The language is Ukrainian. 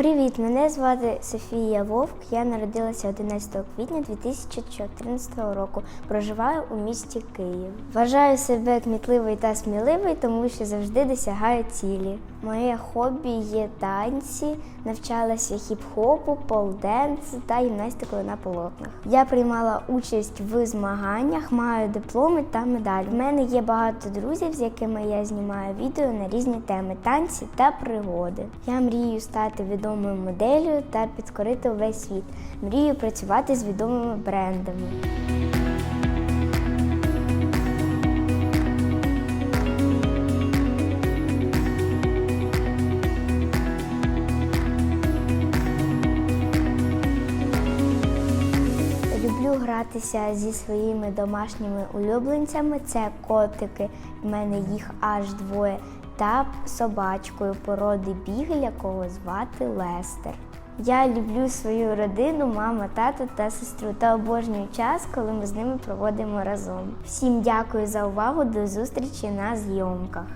Привіт, мене звати Софія Вовк. Я народилася 11 квітня 2014 року. Проживаю у місті Київ. Вважаю себе кмітливий та сміливий, тому що завжди досягаю цілі. Моє хобі є танці, навчалася хіп-хопу, полденс та гімнастикою на полотнах. Я приймала участь в змаганнях, маю дипломи та медалі. В мене є багато друзів, з якими я знімаю відео на різні теми танці та пригоди. Я мрію стати відомою моделлю та підкорити увесь світ. Мрію працювати з відомими брендами. Люблю гратися зі своїми домашніми улюбленцями. Це котики, в мене їх аж двоє, та собачкою породи бігль, якого звати Лестер. Я люблю свою родину, мама, тато та сестру та обожнюю час, коли ми з ними проводимо разом. Всім дякую за увагу. До зустрічі на зйомках.